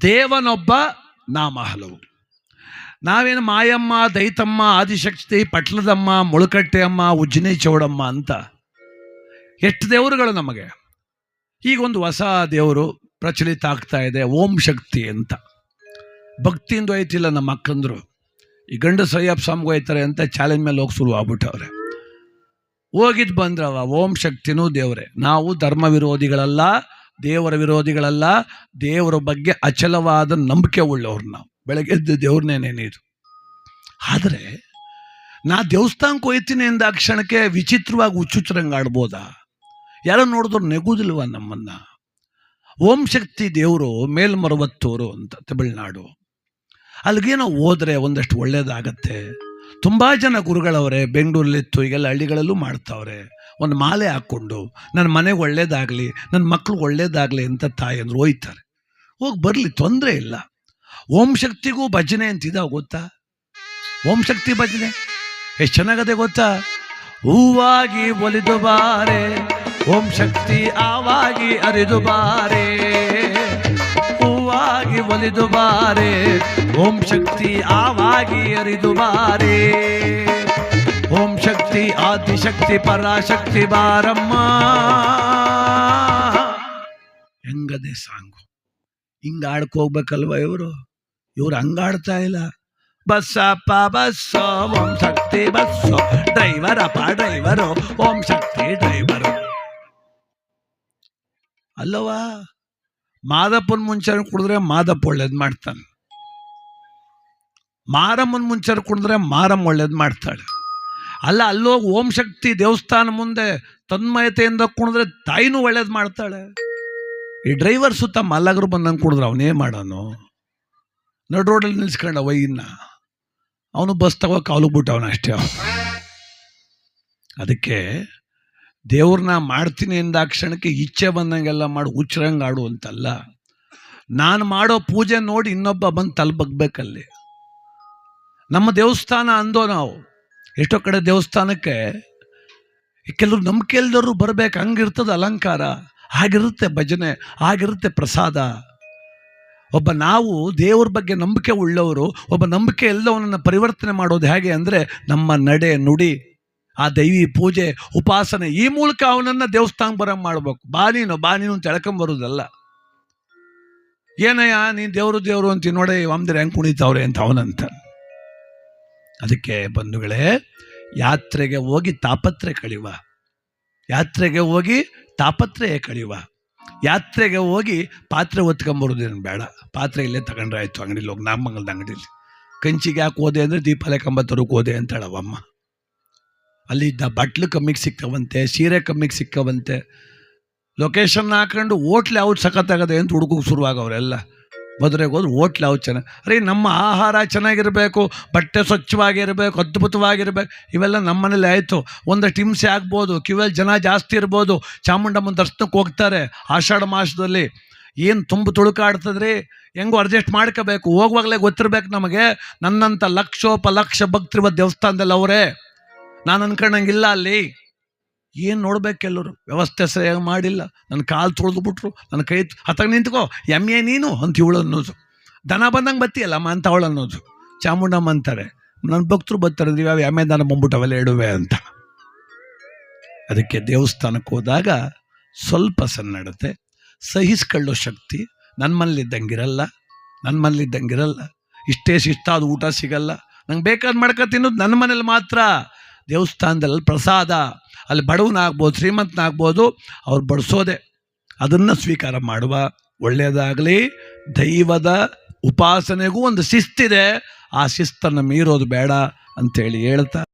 ದೇವನೊಬ್ಬ ನಾಮ ಹಲವು ನಾವೇನು ಮಾಯಮ್ಮ, ದೈತಮ್ಮ, ಆದಿಶಕ್ತಿ, ಪಟ್ಲದಮ್ಮ ಮುಳುಕಟ್ಟೆ ಅಮ್ಮ ಉಜ್ಜಿನಿ ಚೌಡಮ್ಮ ಅಂತ. ಎಷ್ಟು ದೇವರುಗಳು ನಮಗೆ? ಈಗೊಂದು ಹೊಸ ದೇವರು ಪ್ರಚಲಿತ ಆಗ್ತಾ ಇದೆ, ಓಂ ಶಕ್ತಿ ಅಂತ. ಭಕ್ತಿಯಿಂದ ಐತಿಲ್ಲ ನಮ್ಮ ಅಕ್ಕಂದ್ರು. ಈ ಗಂಡು ಸಯ್ಯಪ್ಪ ಸ್ವಾಮಿಗೆ ಹೋಯ್ತಾರೆ ಅಂತ ಚಾಲೆಂಜ್ ಮೇಲೆ ಹೋಗಿ ಶುರು ಆಗ್ಬಿಟ್ಟವ್ರೆ. ಹೋಗಿದ್ದು ಬಂದ್ರವ, ಓಂ ಶಕ್ತಿನೂ ದೇವರೇ. ನಾವು ಧರ್ಮ ವಿರೋಧಿಗಳಲ್ಲ ದೇವರ ವಿರೋಧಿಗಳಲ್ಲ, ದೇವರ ಬಗ್ಗೆ ಅಚಲವಾದ ನಂಬಿಕೆ ಉಳ್ಳವ್ರು ನಾವು. ಬೆಳಗ್ಗೆ ಎದ್ದು ದೇವ್ರನ್ನೇ ನೆನೆಯೋದು ಆದರೆ, ನಾ ದೇವಸ್ಥಾನಕ್ಕೆ ಹೋಯ್ತೀನಿ ಎಂದ ಕ್ಷಣಕ್ಕೆ ವಿಚಿತ್ರವಾಗಿ ಹುಚ್ಚುಚ್ಚರಂಗೆ ಆಡ್ಬೋದಾ? ಯಾರು ನೋಡಿದ್ರು ನೆಗುದಿಲ್ವ ನಮ್ಮನ್ನು? ಓಂ ಶಕ್ತಿ ದೇವರು, ಮೇಲ್ಮರವತ್ತೂರು ಅಂತ ತಮಿಳ್ನಾಡು. ಅಲ್ಲಿಗೇನೋ ಹೋದರೆ ಒಂದಷ್ಟು ಒಳ್ಳೇದಾಗತ್ತೆ. ತುಂಬ ಜನ ಗುರುಗಳವರೇ, ಬೆಂಗಳೂರಲ್ಲಿತ್ತು, ಈಗೆಲ್ಲ ಹಳ್ಳಿಗಳಲ್ಲೂ ಮಾಡ್ತಾವ್ರೆ. ಒಂದು ಮಾಲೆ ಹಾಕ್ಕೊಂಡು, ನನ್ನ ಮನೆಗೆ ಒಳ್ಳೇದಾಗಲಿ ನನ್ನ ಮಕ್ಕಳು ಒಳ್ಳೇದಾಗಲಿ ಅಂತ ತಾಯಂದ್ರು ಹೋಯ್ತಾರೆ ಹೋಗಿ ಬರಲಿ, ತೊಂದರೆ ಇಲ್ಲ. ಓಂ ಶಕ್ತಿಗೂ ಭಜನೆ ಅಂತಿದಾವ ಗೊತ್ತಾ? ಓಂ ಶಕ್ತಿ ಭಜನೆ? ಎಷ್ಟು ಚೆನ್ನಾಗದೆ ಗೊತ್ತಾ? ಹೂವಾಗಿ ಒಲಿದು ಬಾರೆ, ಓಂ ಶಕ್ತಿ ಆವಾಗಿ ಅರಿದು ಬಾರೆ. ಹೂವಾಗಿ ಒಲಿದು ಬಾರೆ, ಓಂ ಶಕ್ತಿ ಆವಾಗಿ ಅರಿದು ಬಾರೆ. ಶಕ್ತಿ, ಆದಿಶಕ್ತಿ, ಪರಾಶಕ್ತಿ ಬಾರಮ್ಮ. ಹೆಂಗದೆ ಸಾಂಗು. ಹಿಂಗ ಆಡ್ಕೋಗ್ಬೇಕಲ್ವ ಇವರು? ಇವ್ರು ಹಂಗಾಡ್ತಾ ಇಲ್ಲ. ಬಸ್ಸಪ್ಪ, ಬಸ್ಸೋ, ಓಂ ಶಕ್ತಿ, ಬಸ್ಸೋ. ಡ್ರೈವರ್ ಅಪ್ಪ, ಡ್ರೈವರು, ಓಂ ಶಕ್ತಿ, ಡ್ರೈವರು. ಅಲ್ಲವಾ ಮಾದಪ್ಪನ ಮುಂಚೆ ಕುಡಿದ್ರೆ ಮಾದಪ್ಪ ಒಳ್ಳೇದು ಮಾಡ್ತಾನೆ. ಮಾರಮ್ಮನ ಮುಂಚೆ ಕುಡಿದ್ರೆ ಮಾರಮ್ಮ ಒಳ್ಳೇದು ಮಾಡ್ತಾಳೆ. ಅಲ್ಲ, ಅಲ್ಲೋಗಿ ಓಂ ಶಕ್ತಿ ದೇವಸ್ಥಾನ ಮುಂದೆ ತನ್ಮಯತೆಯಿಂದ ಕುಣಿದ್ರೆ ತಾಯಿನೂ ಒಳ್ಳೇದು ಮಾಡ್ತಾಳೆ. ಈ ಡ್ರೈವರ್ ಸುತ್ತ ಮಲ್ಲಗರು ಬಂದಂಗೆ ಕುಡಿದ್ರೆ ಅವನೇ ಮಾಡೋನು? ನಡು ರೋಡಲ್ಲಿ ನಿಲ್ಸ್ಕೊಂಡ ವೈನ್ನ ಅವನು ಬಸ್ ತಗೋ ಕಾಲು ಬಿಟ್ಟವನ ಅಷ್ಟೇ. ಅದಕ್ಕೆ ದೇವ್ರನ್ನ ಮಾಡ್ತೀನಿ ಎಂದ ಕ್ಷಣಕ್ಕೆ ಇಚ್ಛೆ ಬಂದಂಗೆಲ್ಲ ಮಾಡಿ, ಹುಚ್ಚರಂಗೆ ಆಡು ಅಂತಲ್ಲ. ನಾನು ಮಾಡೋ ಪೂಜೆ ನೋಡಿ ಇನ್ನೊಬ್ಬ ಬಂದು ತಲೆ ಬಗ್ಬೇಕಲ್ಲಿ ನಮ್ಮ ದೇವಸ್ಥಾನ ಅಂದೋ ನಾವು. ಎಷ್ಟೋ ಕಡೆ ದೇವಸ್ಥಾನಕ್ಕೆ ಕೆಲವರು ನಂಬಿಕೆ ಇಲ್ದವರು ಬರ್ಬೇಕು, ಹಂಗಿರ್ತದೆ ಅಲಂಕಾರ. ಆಗಿರುತ್ತೆ ಭಜನೆ, ಆಗಿರುತ್ತೆ ಪ್ರಸಾದ. ಒಬ್ಬ ನಾವು ದೇವ್ರ ಬಗ್ಗೆ ನಂಬಿಕೆ ಉಳ್ಳವರು, ಒಬ್ಬ ನಂಬಿಕೆ ಇಲ್ಲದವನನ್ನು ಪರಿವರ್ತನೆ ಮಾಡೋದು ಹೇಗೆ ಅಂದರೆ ನಮ್ಮ ನಡೆ ನುಡಿ, ಆ ದೈವಿ ಪೂಜೆ, ಉಪಾಸನೆ ಈ ಮೂಲಕ ಅವನನ್ನು ದೇವಸ್ಥಾನ ಬರಂಗ್ ಮಾಡ್ಬೇಕು. ಬಾ ನೀನು ಬಾ ನೀನು ಅಂತ ಎಳ್ಕೊಂಬರೋದಲ್ಲ ಏನಯ್ಯ, ನೀನು ದೇವರು ದೇವರು ಅಂತ ನೋಡೇ ವಾಮದಿರ ಹೆಂಗೆ ಕುಣಿತಾವ್ರೆ ಅಂತ ಅವನಂತ. ಅದಕ್ಕೆ ಬಂಧುಗಳೇ, ಯಾತ್ರೆಗೆ ಹೋಗಿ ತಾಪತ್ರೆ ಕಳೆಯುವ. ಯಾತ್ರೆಗೆ ಹೋಗಿ ತಾಪತ್ರೆ ಕಳೆಯುವ. ಯಾತ್ರೆಗೆ ಹೋಗಿ ಪಾತ್ರೆ ಹೊತ್ಕೊಂಬರೋದೇನು ಬೇಡ. ಪಾತ್ರೆ ಇಲ್ಲೇ ತಗೊಂಡ್ರೆ ಆಯಿತು, ಅಂಗಡಿಲಿ ಹೋಗಿ ನಾಮಂಗಲದ ಅಂಗಡಿಲಿ. ಕಂಚಿಗೆ ಯಾಕೆ ಹೋದೆ ಅಂದರೆ ದೀಪಾಲೆ ಕಂಬತ್ತರಕ್ಕೆ ಹೋದೆ ಅಂತ ಅಲ್ಲಿದ್ದ ಬಟ್ಲು ಕಮ್ಮಿಗೆ ಸಿಕ್ಕವಂತೆ ಸೀರೆ ಕಮ್ಮಿಗೆ ಸಿಕ್ಕವಂತೆ ಲೊಕೇಶನ್ ಹಾಕೊಂಡು ಹೋಟ್ಲ್ ಯಾವ್ದು ಸಖತ್ತಾಗದೆ ಅಂತ ಹುಡುಗಕ್ಕೆ ಶುರುವಾಗವ್ರೆಲ್ಲ ಮದುವೆಗೆ ಹೋದ್ರೆ ಹೋಟ್ಲ್ ಅವು ಚೆನ್ನಾಗಿ ಅರೆ ನಮ್ಮ ಆಹಾರ ಚೆನ್ನಾಗಿರಬೇಕು, ಬಟ್ಟೆ ಸ್ವಚ್ಛವಾಗಿರಬೇಕು, ಅದ್ಭುತವಾಗಿರಬೇಕು, ಇವೆಲ್ಲ ನಮ್ಮ ಮನೇಲಿ ಆಯಿತು. ಒಂದಷ್ಟು ಹಿಂಸೆ ಆಗ್ಬೋದು ಕಿವಿಯಲ್ಲಿ ಜನ ಜಾಸ್ತಿ ಇರ್ಬೋದು. ಚಾಮುಂಡಮ್ಮನ ದರ್ಶನಕ್ಕೆ ಹೋಗ್ತಾರೆ ಆಷಾಢ ಮಾಸದಲ್ಲಿ. ಏನು ತುಂಬ ತುಳುಕಾಡ್ತದ್ರಿ? ಹೆಂಗೋ ಅಡ್ಜಸ್ಟ್ ಮಾಡ್ಕೋಬೇಕು. ಹೋಗುವಾಗಲೇ ಗೊತ್ತಿರ್ಬೇಕು ನಮಗೆ. ನನ್ನಂಥ ಲಕ್ಷೋಪ ಲಕ್ಷ ಭಕ್ತಿರುವ ದೇವಸ್ಥಾನದಲ್ಲಿ ಅವರೇ. ನಾನು ಅನ್ಕೊಂಡಂಗಿಲ್ಲ ಅಲ್ಲಿ. ಏನು ನೋಡ್ಬೇಕು ಎಲ್ಲರು? ವ್ಯವಸ್ಥೆ ಸರಿಯಾಗಿ ಮಾಡಿಲ್ಲ. ನನ್ನ ಕಾಲು ತೊಳೆದು ಬಿಟ್ರು. ನನ್ನ ಕೈ ಹತ್ತಾಗ ನಿಂತ್ಕೋ. ಎಂ ಎ ನೀನು ಅಂತ ಇವಳು ಅನ್ನೋದು. ದನ ಬಂದಂಗೆ ಬತ್ತಿಯಲ್ಲಮ್ಮ ಅಂತ ಅವಳು ಅನ್ನೋದು. ಚಾಮುಂಡಮ್ಮ ಅಂತಾರೆ. ನನ್ನ ಭಕ್ತರು ಬರ್ತಾರೆ, ನೀವು ಎಮ್ಮೆ ದನ ಬಂದ್ಬಿಟ್ಟವಲ್ಲ ಎಡುವೆ ಅಂತ. ಅದಕ್ಕೆ ದೇವಸ್ಥಾನಕ್ಕೆ ಹೋದಾಗ ಸ್ವಲ್ಪ ಸನ್ನಡತೆ, ಸಹಿಸ್ಕೊಳ್ಳೋ ಶಕ್ತಿ ನನ್ನ ಮನೇಲಿದ್ದಂಗಿರಲ್ಲ ನನ್ನ ಮನೇಲಿದ್ದಂಗಿರಲ್ಲ ಇಷ್ಟೇ ಶಿಸ್ತಾದ ಊಟ ಸಿಗಲ್ಲ, ನಂಗೆ ಬೇಕಾದ ಮಾಡ್ಕೊ ತಿನ್ನೋದು ನನ್ನ ಮನೇಲಿ ಮಾತ್ರ. ದೇವಸ್ಥಾನದಲ್ಲಿ ಪ್ರಸಾದ, ಅಲ್ಲಿ ಬಡವನಾಗ್ಬೋದು, ಶ್ರೀಮಂತನಾಗ್ಬೋದು, ಅವ್ರು ಬಡಿಸೋದೆ. ಅದನ್ನು ಸ್ವೀಕಾರ ಮಾಡುವ. ಒಳ್ಳೆಯದಾಗಲಿ ದೈವದ ಉಪಾಸನೆಗೂ ಒಂದು ಶಿಸ್ತಿದೆ. ಆ ಶಿಸ್ತನ್ನು ಮೀರೋದು ಬೇಡ ಅಂಥೇಳಿ ಹೇಳ್ತಾ